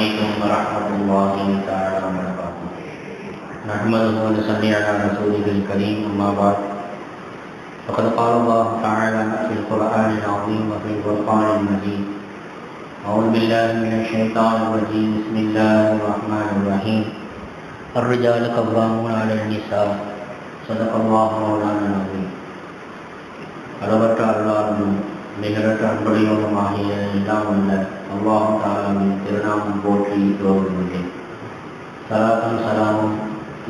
عليكم ورحمة الله تعالى وبركاته نحمده ونصلي على رسوله الكريم أما بعد فقد قال الله تعالى في القرآن العظيم وفي القرآن المجيد أعوذ بالله من الشيطان الرجيم بسم الله الرحمن الرحيم الرجال قوامون على النساء صدق الله مولانا العظيم அளவற்ற அருளாளனும் நிகரற்ற அன்புடையவனுமாகிய எல்லாம் வல்ல அல்லாஹும் தாலாவின் திருநாமம் போற்றி தோன்றுகிறேன் சலாத்தும் சலாமும்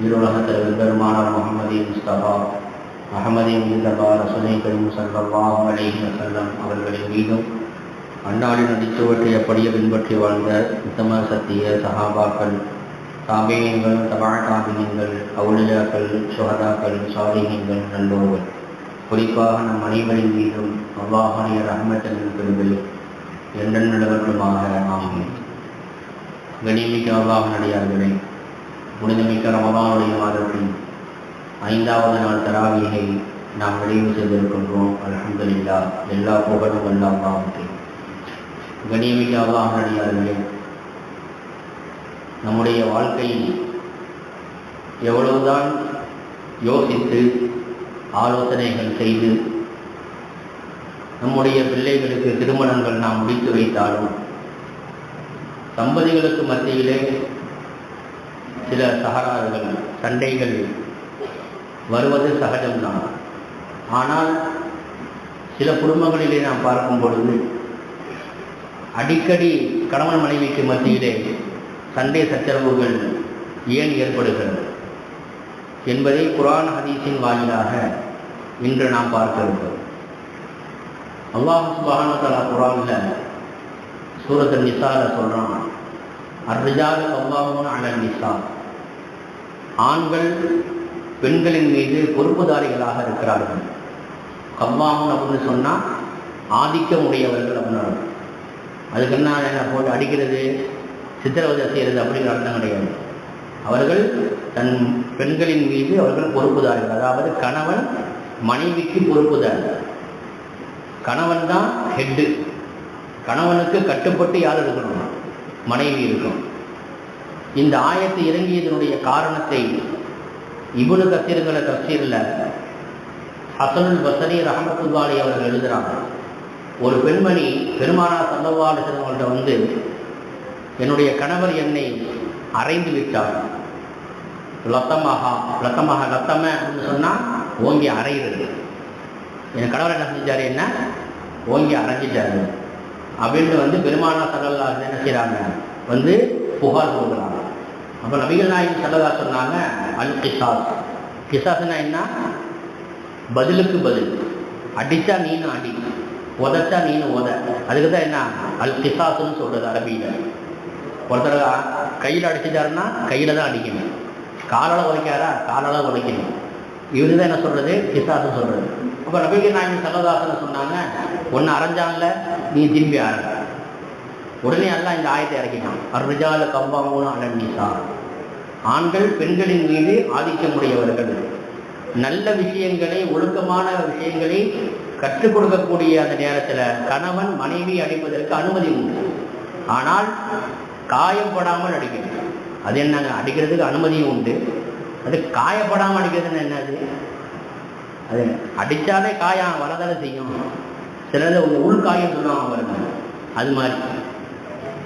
ஈருலக பெருமானார் முகமது முஸ்தபா அகமதி முஸ்தபா ரசுலை கரீம் சல்லாஹ் அலைஹி வசல்லம் அவர்களின் மீதும் அன்னாளின் அடிச்சுவற்றை அப்படியே பின்பற்றி வாழ்ந்த உத்தம சத்திய சஹாபாக்கள் தாபேயங்கள் தபா அவுளியாக்கள் சுகதாக்கள் சாலிகங்கள் நல்லோர்கள். குறிப்பாக நம் அனைவரின் மீதும் அவ்வாஹனிய ரஹமத்தின் பெருவில் என்றென் நடவர்களுமாக ஆகும் கணிமிக்க அல்லாஹ் நடிகார்களே புனிதமிக்க ரமதானுடைய மாதத்தின் ஐந்தாவது நாள் தராவியை நாம் நிறைவு செய்திருக்கின்றோம். அலமதுல்லா எல்லா புகழும் எல்லாம் அல்லாஹுக்கு கணியமிக்க அல்லாஹ் நடிகார்களே நம்முடைய வாழ்க்கையில் எவ்வளவுதான் யோசித்து ஆலோசனைகள் செய்து நம்முடைய பிள்ளைகளுக்கு திருமணங்கள் நாம் முடித்து வைத்தாலும் தம்பதிகளுக்கு மத்தியிலே சில சகராறுகள் சண்டைகள் வருவது சகஜம்தான். ஆனால் சில குடும்பங்களிலே நாம் பார்க்கும் பொழுது அடிக்கடி கணவன் மனைவிக்கு மத்தியிலே சண்டை சச்சரவுகள் ஏன் ஏற்படுகிறது என்பதை குரான் ஹதீஸின் வாயிலாக இன்று நாம் பார்க்க இருக்கிறோம் அல்லாஹ் சுபானதலா குரானில் சூரத் நிசால சொல்கிறான் அர்ரிஜால் அல்லாஹூன் அல நிசா ஆண்கள் பெண்களின் மீது பொறுப்புதாரிகளாக இருக்கிறார்கள். கவ்வாமன் அப்படின்னு சொன்னால் ஆதிக்கம் உடையவர்கள் அப்படின்னு அதுக்கு என்ன என்ன போட்டு அடிக்கிறது சித்திரவதை செய்கிறது அப்படிங்கிற அர்த்தம் கிடையாது. அவர்கள் தன் பெண்களின் மீது அவர்கள் பொறுப்புதார்கள். அதாவது கணவன் மனைவிக்கு பொறுப்புதார்கள் கணவன் தான் ஹெட்டு கணவனுக்கு கட்டுப்பட்டு யார் இருக்கணும்? மனைவி இருக்கும். இந்த ஆயத்து இறங்கியதனுடைய காரணத்தை இவனு கத்திருங்கிற தப்சீரில் ஹசனுல் பசரி ரஹமத்துல்லாலி அவர்கள் எழுதுகிறாங்க ஒரு பெண்மணி பெருமானா சல்லவாலிசவங்கள்ட்ட வந்து என்னுடைய கணவர் என்னை அரைந்து விட்டார். லத்தமாக லத்தமாக லத்தம அப்படின்னு சொன்னால் ஓங்கி அரைகிறது என் கடவுளை என்ன செஞ்சார் என்ன? ஓங்கி அரைஞ்சிட்டாரு அப்படின்னு வந்து பெருமானா சல்லல்லா என்ன செய்கிறாங்க வந்து புகார் கொடுக்குறாங்க. அப்போ நபிகள் நாயகம் சல்லல்லா சொன்னாங்க அல் கிசாஸ் கிசாஸ்னா என்ன? பதிலுக்கு பதில். அடித்தா நீனும் அடி உதச்சா நீனும் உத. அதுக்கு தான் என்ன? அல் கிசாஸ்ன்னு சொல்கிறது அரபியில். ஒருத்தர் கையில் அடிச்சிட்டாருன்னா கையில் தான் அடிக்கணும். காலால் உதைக்காரா காலால் உதைக்கணும். இவரு தான் என்ன சொல்கிறது கிசாசுன்னு சொல்கிறது இப்போ நபிகள் நாயகன் சல்லதாசன் சொன்னாங்க ஒன்று அரைஞ்சான்ல நீ திரும்பி அரை. உடனே எல்லாம் இந்த ஆயத்தை இறக்கிட்டான். அருஜால கவ்வாமூன அலன்னிசா ஆண்கள் பெண்களின் மீது ஆதிக்கமுடையவர்கள் நல்ல விஷயங்களை ஒழுக்கமான விஷயங்களை கற்றுக் கொடுக்கக்கூடிய அந்த நேரத்தில் கணவன் மனைவி அடிப்பதற்கு அனுமதி உண்டு. ஆனால் காயப்படாமல் அடிக்கணும். அது என்னங்க? அடிக்கிறதுக்கு அனுமதியும் உண்டு. அது காயப்படாமல் அடிக்கிறதுன்னு என்னது? அது அடித்தாலே காயம் வரதானே செய்யும். சிலது உள் காயம் சொல்லுவாங்க பாருங்க. அது மாதிரி.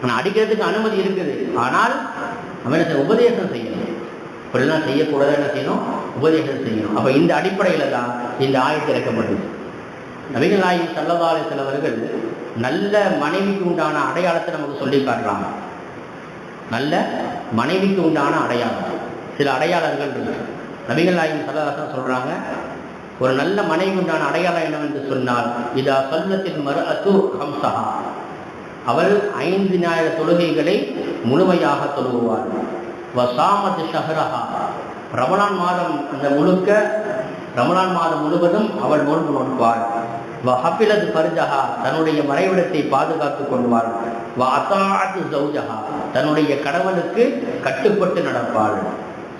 ஆனால் அடிக்கிறதுக்கு அனுமதி இருக்குது. ஆனால் அவனை உபதேசம் செய்யணும். இப்படிலாம் செய்யக்கூடாது என்ன செய்யணும்? உபதேசம் செய்யணும். அப்போ இந்த அடிப்படையில் தான் இந்த ஆயத்தை இறக்கப்பட்டது நவீன நாயகம் சல்லதாலை சிலவர்கள் நல்ல மனைவிக்கு உண்டான அடையாளத்தை நமக்கு சொல்லி காட்டுறாங்க. நல்ல மனைவிக்கு உண்டான அடையாளம். சில அடையாளங்கள் இருக்கு. நபிகள் நாயகம் சல்லதாசன் சொல்கிறாங்க ஒரு நல்ல மனைவி உண்டான அடையாளம் என்னவென்று சொன்னால் இதா சொல்லத்தின் மறு அசு ஹம்சஹா அவள் ஐந்து ஞாயிறு தொழுகைகளை முழுமையாக தொழுகுவார் வசாமத் ஷஹரஹா. ரமலான் மாதம் அந்த முழுக்க ரமலான் மாதம் முழுவதும் அவள் நோன்பு நோட்பாள். வ ஹபிலது பர்ஜஹா தன்னுடைய மறைவிடத்தை பாதுகாத்துக் கொள்வாள். வ அசாத் சௌஜஹா. தன்னுடைய கடவுளுக்கு கட்டுப்பட்டு நடப்பாள்.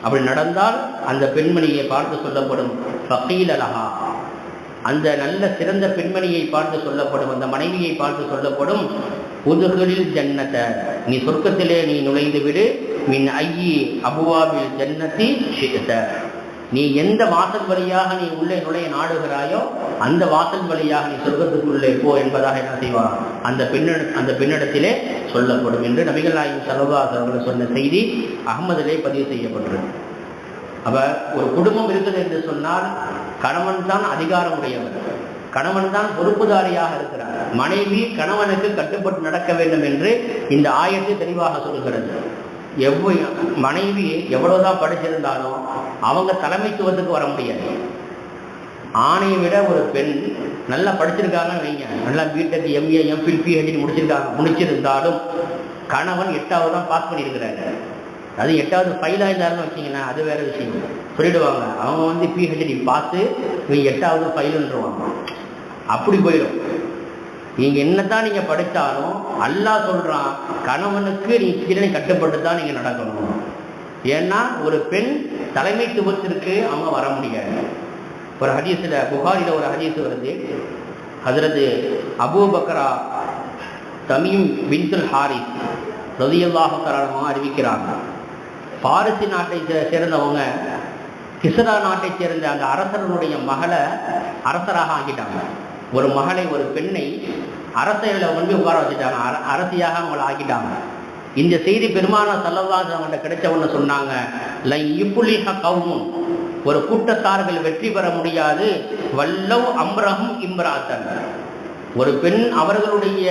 அப்படி நடந்தால் அந்த பெண்மணியை பார்த்து சொல்லப்படும். ஃபகீலலஹா. அந்த நல்ல சிறந்த பெண்மணியை பார்த்து சொல்லப்படும் அந்த மனைவியை பார்த்து சொல்லப்படும் உதுகளில் ஜன்னத்தை நீ சொர்க்கத்திலே நீ நுழைந்து விடு. மின் ஐயி அபுவாபில் ஜன்னத்தி ஷிகத நீ எந்த வாசல் வழியாக நீ உள்ளே நுழைய நாடுகிறாயோ அந்த வாசல் வழியாக நீ சொர்க்கத்துக்குள்ளே போ என்பதாக என்ன செய்வார் அந்த பெண்ணிட அந்த பெண்ணிடத்திலே சொல்லப்படும் என்று நபிகள் நாயகம் சலவாஸ் அவர்கள் சொன்ன செய்தி அகமதிலே பதிவு செய்யப்பட்டது அப்ப ஒரு குடும்பம் இருக்குது என்று சொன்னால் கணவன் தான் அதிகாரம் உடையவர் கணவன் தான் பொறுப்புதாரியாக இருக்கிறார். மனைவி கணவனுக்கு கட்டுப்பட்டு நடக்க வேண்டும் என்று இந்த ஆயத்தை தெளிவாக சொல்கிறது. எவ்வ மனைவி எவ்வளவுதான் படிச்சிருந்தாலும் அவங்க தலைமைத்துவத்துக்கு வர முடியாது. ஆணையை விட ஒரு பெண் நல்லா படிச்சிருக்காங்கன்னு வைங்க. நல்லா பிடெக் எம்ஏ எம்ஃபில் பிஹெச்டி முடிச்சிருக்காங்க முடிச்சிருந்தாலும் கணவன் எட்டாவது தான் பாஸ் பண்ணியிருக்கிறாரு. அது எட்டாவது ஃபைலாக இருந்தாருன்னு வச்சிங்கன்னா அது வேற விஷயம். சொல்லிடுவாங்க. அவங்க வந்து பிஹெச்டி பார்த்து இவங்க எட்டாவது ஃபைலுன்றவாங்க அப்படி போயிடும். நீங்கள் என்னதான் நீங்கள் படித்தாலும் அல்லாஹ் சொல்கிறான் கணவனுக்கு நீங்கள் கீழே கட்டுப்பட்டு தான் நீங்கள் நடக்கணும். ஏன்னா ஒரு பெண் தலைமைத்துவத்திற்கு அவங்க வர முடியாது. ஒரு ஹதீஸில் புகாரியில் ஒரு ஹதீஸ் வருது. ஹசரது அபூபக்கரா தமீம் பின்துல் ஹாரிஸ் ரதியல்லாஹு தரானமாக அறிவிக்கிறாங்க. பாரசி நாட்டை சே- சேர்ந்தவங்க கிசரா நாட்டை சேர்ந்த அந்த அரசனுடைய மகளை அரசராக ஆக்கிட்டாங்க. ஒரு மகளை ஒரு பெண்ணை அரசியலில் கொண்டு உட்கார வச்சுட்டாங்க. அர அரசியாக அவங்கள ஆக்கிட்டாங்க. இந்த செய்தி பெருமான சல்லவாஸ் அவங்கள்ட்ட கிடைச்சவன்னு சொன்னாங்க லை இப்புலிஹ கவுமும் ஒரு கூட்டத்தார்கள் வெற்றி பெற முடியாது. வல்லவ் அம்ரகம் இம்ராத்தன். ஒரு பெண் அவர்களுடைய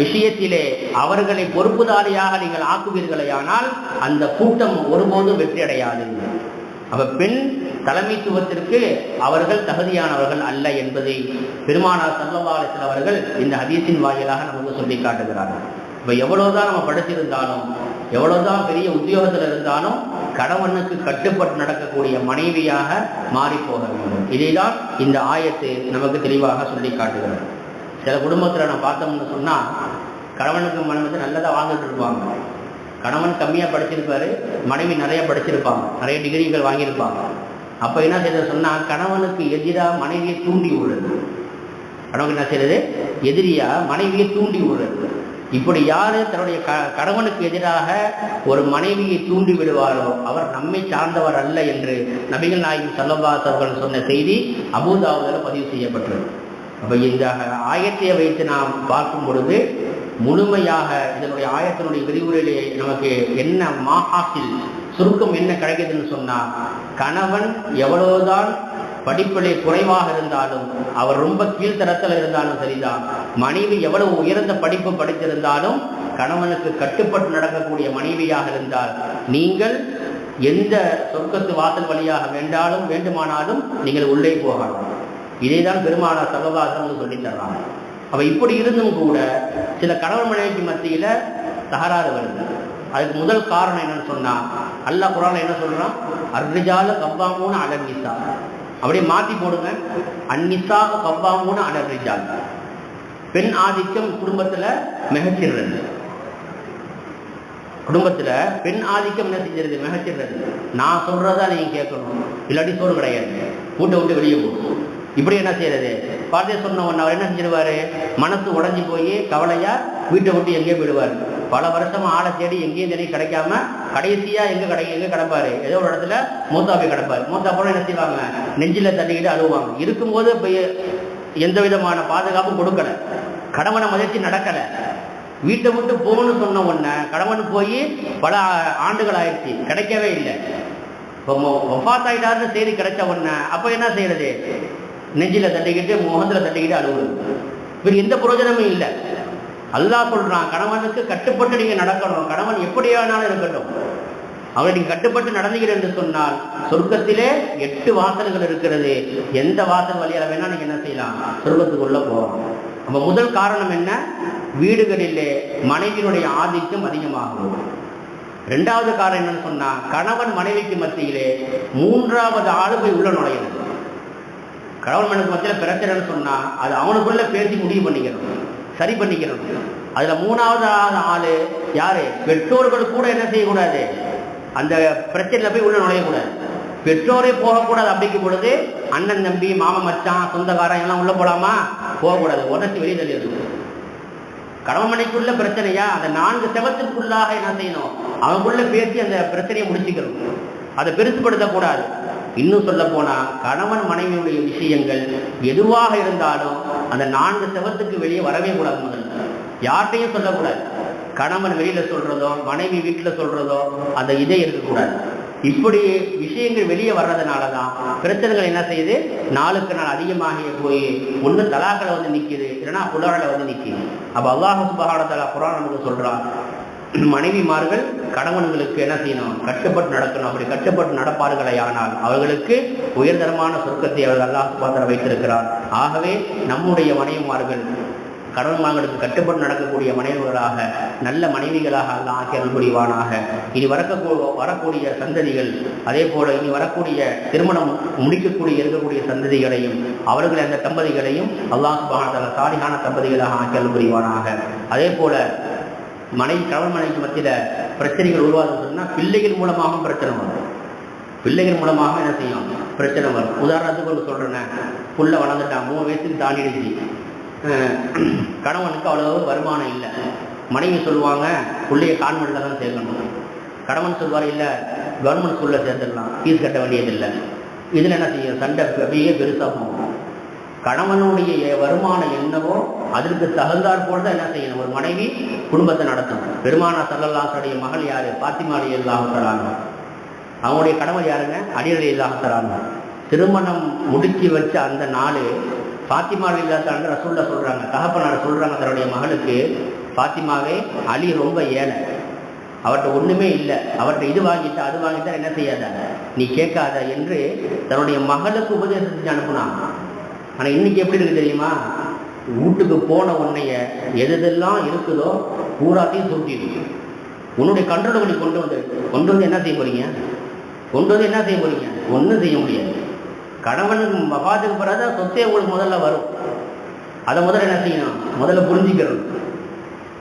விஷயத்திலே அவர்களை பொறுப்புதாரியாக நீங்கள் ஆக்குவீர்களேயானால் அந்த கூட்டம் ஒருபோதும் வெற்றி அடையாது அப்ப பெண் தலைமைத்துவத்திற்கு அவர்கள் தகுதியானவர்கள் அல்ல என்பதை பெருமானார் சல்லவாலத்தில் அவர்கள் இந்த ஹதீஸின் வாயிலாக நமக்கு சொல்லி காட்டுகிறார்கள். இப்போ எவ்வளோதான் நம்ம படிச்சிருந்தாலும் எவ்வளோதான் பெரிய உத்தியோகத்தில் இருந்தாலும் கணவனுக்கு கட்டுப்பட்டு நடக்கக்கூடிய மனைவியாக மாறிப்போக வேண்டும். இதைதான் இந்த ஆயத்து நமக்கு தெளிவாக சொல்லி காட்டுகிறது. சில குடும்பத்தில் நான் பார்த்தோம்னு சொன்னால் கணவனுக்கு மனைவி நல்லதாக வாழ்ந்துட்டு இருப்பாங்க. கணவன் கம்மியாக படிச்சிருப்பாரு மனைவி நிறைய படிச்சிருப்பாங்க நிறைய டிகிரிகள் வாங்கியிருப்பாங்க. அப்போ என்ன செய்யறது சொன்னால் கணவனுக்கு எதிராக மனைவியை தூண்டி விடுறது. கணவன் என்ன செய்யறது எதிரியாக மனைவியை தூண்டி விடுறது. இப்படி யார் தன்னுடைய க கணவனுக்கு எதிராக ஒரு மனைவியை தூண்டி விடுவாரோ அவர் நம்மை சார்ந்தவர் அல்ல என்று நபிகள் நாயகம் சல்லபாஸ் அவர்கள் சொன்ன செய்தி அபூதாவுதில் பதிவு செய்யப்பட்டது. அப்போ இந்த ஆயத்தை வைத்து நாம் பார்க்கும் பொழுது முழுமையாக இதனுடைய ஆயத்தினுடைய விரிவுரையிலே நமக்கு என்ன மாஹாசில் சுருக்கம் என்ன கிடைக்குதுன்னு சொன்னா கணவன் எவ்வளவுதான் படிப்பிலே குறைவாக இருந்தாலும் அவர் ரொம்ப கீழ்த்தரத்தில் இருந்தாலும் சரிதான். மனைவி எவ்வளவு உயர்ந்த படிப்பு படித்திருந்தாலும் கணவனுக்கு கட்டுப்பட்டு நடக்கக்கூடிய மனைவியாக இருந்தால் நீங்கள் எந்த சொர்க்கத்து வாசல் வழியாக வேண்டாலும் வேண்டுமானாலும் நீங்கள் உள்ளே போகலாம். இதைதான் பெருமானார் சகவாசம் சொல்லி தர்றாங்க அப்ப இப்படி இருந்தும் கூட சில கணவன் மனைவிக்கு மத்தியில தகராறு வருது. அதுக்கு முதல் காரணம் என்னன்னு சொன்னா அல்ல குரான் என்ன சொல்றான்? அர்ரிஜால கவ்வாமூன அலர்ஜிசா அப்படியே மாத்தி போடுங்க. அந்நிசா கவ்வாமூன அலர்ஜிஜால் பெண் ஆதிக்கம் குடும்பத்துல மிகச்சிடுறது குடும்பத்துல பெண் ஆதிக்கம் என்ன செஞ்சிருது மிகச்சிடுறது நான் சொல்றதா நீங்க கேட்கணும். இல்லாட்டி சோறு கிடையாது. கூட்டை விட்டு வெளியே போகும். இப்படி என்ன செய்யறது? பாட்டே சொன்ன ஒன்று அவர் என்ன செஞ்சிருவாரு? மனசு உடஞ்சி போய் கவலையா வீட்டை விட்டு எங்கேயோ போயிடுவார். பல வருஷமா ஆளை தேடி எங்கேயும் தேடி கிடைக்காம கடைசியா எங்க கடை எங்க கிடப்பாரு? ஏதோ ஒரு இடத்துல மூத்தாப்பை கிடப்பாரு. மூத்தா போல என்ன செய்வாங்க? நெஞ்சில தள்ளிக்கிட்டு அழுவாங்க இருக்கும்போது போய் எந்த விதமான பாதுகாப்பும் கொடுக்கல. கடவனை மதிச்சு நடக்கல. வீட்டை விட்டு போகணும்னு சொன்ன உடனே கடவுள் போய் பல ஆண்டுகள் ஆயிடுச்சு கிடைக்கவே இல்லை. இப்போ ஒஃபாத் ஆகிட்டாருன்னு செய்தி கிடைச்ச உடனே அப்போ என்ன செய்யறது? நெஞ்சில தட்டிக்கிட்டு முகத்துல தட்டிக்கிட்டு அழுகுது இவர் எந்த பிரயோஜனமும் இல்லை. அல்லாஹ் சொல்றான் கணவனுக்கு கட்டுப்பட்டு நீங்க நடக்கணும். கணவன் எப்படியானாலும் இருக்கட்டும். அவரை நீங்க கட்டுப்பட்டு நடந்தீர்கள் என்று சொன்னால் சொர்க்கத்திலே எட்டு வாசல்கள் இருக்கிறது. எந்த வாசல் வழியால வேணா நீங்க என்ன செய்யலாம்? சொர்க்கத்துக்குள்ள போகலாம். நம்ம முதல் காரணம் என்ன? வீடுகளிலே மனைவியினுடைய ஆதிக்கம் அதிகமாகும். ரெண்டாவது காரணம் என்னன்னு சொன்னா கணவன் மனைவிக்கு மத்தியிலே மூன்றாவது ஆளுமை போய் உள்ள நுழையிறது. கணவன் மனுக்கு மத்தியில் பிரச்சனைன்னு சொன்னால் அது அவனுக்குள்ள பேசி முடிவு பண்ணிக்கணும். சரி பண்ணிக்கணும். அதில் மூணாவது ஆள் யார்? பெற்றோர்கள் கூட என்ன செய்யக்கூடாது? அந்த பிரச்சனையில் போய் உள்ள நுழையக்கூடாது. பெற்றோரே போகக்கூடாது அப்படிக்கும் பொழுது அண்ணன் தம்பி மாமன் மச்சான் சொந்தக்காரன் எல்லாம் உள்ள போகலாமா போகக்கூடாது. உடச்சி வெளியே தள்ளிடுது கணவன் மனைக்குள்ள பிரச்சனையா? அந்த நான்கு செவத்திற்குள்ளாக என்ன செய்யணும்? அவனுக்குள்ளே பேசி அந்த பிரச்சனையை முடிச்சுக்கணும். அதை பெருசுப்படுத்தக்கூடாது. இன்னும் சொல்ல போனா கணவன் மனைவியுடைய விஷயங்கள் எதுவாக இருந்தாலும் அந்த நான்கு செவத்துக்கு வெளியே வரவே கூடாது முதல்ல. யார்கிட்டையும் சொல்லக்கூடாது. கணவன் வெளியில சொல்றதோ மனைவி வீட்டுல சொல்றதோ அந்த இதே இருக்கக்கூடாது. இப்படி விஷயங்கள் வெளியே வர்றதுனால தான் பிரச்சனைகள் என்ன செய்யுது? நாளுக்கு நாள் அதிகமாகிய போய் ஒன்று தலாக்களை வந்து நிற்கிது இல்லைன்னா புலரில் வந்து நிற்கிது அப்போ அல்லாஹ் சுபஹானத்தலா குரான் நமக்கு சொல்றான் மனைவிமார்கள் கணவன்களுக்கு என்ன செய்யணும்? கட்டுப்பட்டு நடக்கணும். அப்படி கட்டுப்பட்டு நடப்பார்களே ஆனால் அவர்களுக்கு உயர்தரமான சொர்க்கத்தை அவர்கள் அல்லாஹ் பாத்திர வைத்திருக்கிறார். ஆகவே நம்முடைய மனைவிமார்கள் கணவன்மார்களுக்கு கட்டுப்பட்டு நடக்கக்கூடிய மனைவிகளாக நல்ல மனைவிகளாக அல்ல ஆக்கி புரிவானாக. இனி வரக்கூ வரக்கூடிய சந்ததிகள் அதே போல இனி வரக்கூடிய திருமணம் முடிக்கக்கூடிய இருக்கக்கூடிய சந்ததிகளையும் அவர்கள் அந்த தம்பதிகளையும் அல்லாஹ் சுபான சாலிகான தம்பதிகளாக ஆக்கி புரிவானாக. அதே போல மனைவி கணவன் மனைவிக்கு மத்தியில் பிரச்சனைகள் உருவாகும் சொன்னால் பிள்ளைகள் மூலமாகவும் பிரச்சனை வரும். பிள்ளைகள் மூலமாக என்ன செய்யும்? பிரச்சனை வரும். உதாரணத்துக்கு ஒன்று சொல்றேன். புள்ள வளர்ந்துட்டான் மூணு வயசுக்கு தாண்டிடுச்சு கணவனுக்கு அவ்வளவு வருமானம் இல்லை. மனைவி சொல்லுவாங்க பிள்ளைய கான்வெண்ட்டில் தான் சேர்க்கணும். கணவன் சொல்வார் இல்லை கவர்மெண்ட் ஸ்கூலில் சேர்த்துடலாம். ஃபீஸ் கட்ட வேண்டியதில்லை. இதில் என்ன செய்யும்? சண்டை அப்படியே பெருசாக போகும். கணவனுடைய வருமானம் என்னவோ அதற்கு தகுந்தாற் போல தான் என்ன செய்யணும்? ஒரு மனைவி குடும்பத்தை நடத்தணும். பெருமானா சல்லல்லாசுடைய மகள் யாரு? பாத்திமாடி இல்லாமத்தராங்க அவங்களுடைய கணவர் யாருங்க? அடியடி இல்லாமத்தராங்க திருமணம் முடிச்சு வச்ச அந்த நாள் பாத்திமா இல்லாத ரசூல்ல சொல்றாங்க. தகப்பனார் சொல்றாங்க தன்னுடைய மகளுக்கு பாத்திமாவே அலி ரொம்ப ஏழை. அவர்கிட்ட ஒண்ணுமே இல்லை. அவர்கிட்ட இது வாங்கிட்டா அது வாங்கிட்டா என்ன செய்யாத? நீ கேட்காத என்று தன்னுடைய மகளுக்கு உபதேசம் செஞ்சு அனுப்புனான் ஆனால் இன்னைக்கு எப்படி இருக்கு தெரியுமா? வீட்டுக்கு போன உன்னைய எதெல்லாம் இருக்குதோ பூராத்தையும் சுருட்டிடுது உன்னுடைய கண்ட்ரோல் நீ கொண்டு வந்து கொண்டு வந்து என்ன செய்ய போறீங்க? கொண்டு வந்து என்ன செய்ய போறீங்க? ஒன்றும் செய்ய முடியாது. கணவன் மகாத்துக்கு பிறகு சொத்தே உங்களுக்கு முதல்ல வரும். அதை முதல்ல என்ன செய்யணும்? முதல்ல புரிஞ்சுக்கிறது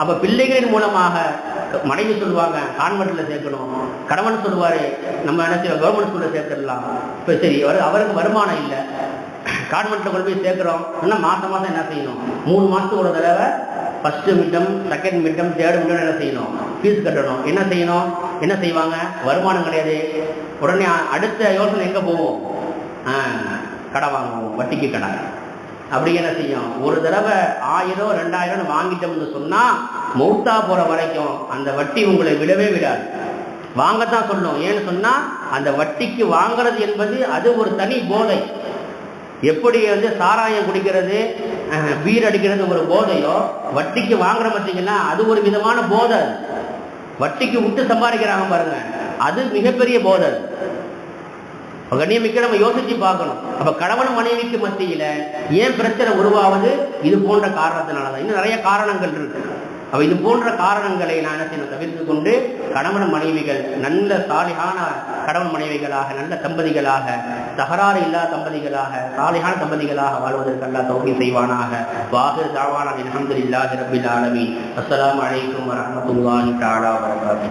அப்போ பிள்ளைகளின் மூலமாக மனைவி சொல்லுவாங்க கான்வெண்ட்டில் சேர்க்கணும். கணவன் சொல்லுவார் நம்ம என்ன செய்வோம் கவர்மெண்ட் ஸ்கூலில் சேர்த்துடலாம். இப்போ சரி அவருக்கு வருமானம் இல்லை. கான்வெண்ட்டில் கொண்டு போய் சேர்க்குறோம். ஆனால் மாதம் மாதம் என்ன செய்யணும்? மூணு மாதத்துக்கு ஒரு தடவை first midterm second midterm third midterm என்ன செய்யணும்? ஃபீஸ் கட்டணும். என்ன செய்யணும்? என்ன செய்வாங்க? வருமானம் கிடையாது. உடனே அடுத்த யோசனை எங்கே போவோம் கடை வாங்குவோம். வட்டிக்கு கடை. அப்படி என்ன செய்யும்? ஒரு தடவை ஆயிரம் ரெண்டாயிரம் வாங்கிட்டோம்னு சொன்னால் மௌத்தா போகிற வரைக்கும் அந்த வட்டி உங்களை விடவே விடாது. வாங்கத்தான் சொல்லணும். ஏன்னு சொன்னால் அந்த வட்டிக்கு வாங்கிறது என்பது அது ஒரு தனி போதை. எப்படி வந்து சாராயம் குடிக்கிறது பீர் அடிக்கிறது ஒரு போதையோ வட்டிக்கு வாங்குற பார்த்தீங்கன்னா அது ஒரு விதமான போதை வட்டிக்கு விட்டு சம்பாதிக்கிறாங்க பாருங்க. அது மிகப்பெரிய போதை கண்ணியமிக்க நம்ம யோசிச்சு பார்க்கணும். அப்ப கணவன் மனைவிக்கு மத்தியில ஏன் பிரச்சனை உருவாவது இது போன்ற காரணத்தினாலதான். இன்னும் நிறைய காரணங்கள் இருக்கு. அப்ப இது போன்ற காரணங்களை நான் என்ன தவிர்த்து கொண்டு கணவன் மனைவிகள் நல்ல சாலிகான கணவன் மனைவிகளாக நல்ல தம்பதிகளாக தகராறு இல்லா தம்பதிகளாக சாலிகான தம்பதிகளாக வாழ்வதற்கு அல்லா தௌகி செய்வானாக. வாகு தாவான அலமதுல்லாஹி ரபில் ஆலமி அஸ்லாம் அலைக்கும் வரமத்துல்லாஹி தாலா வரகாத்து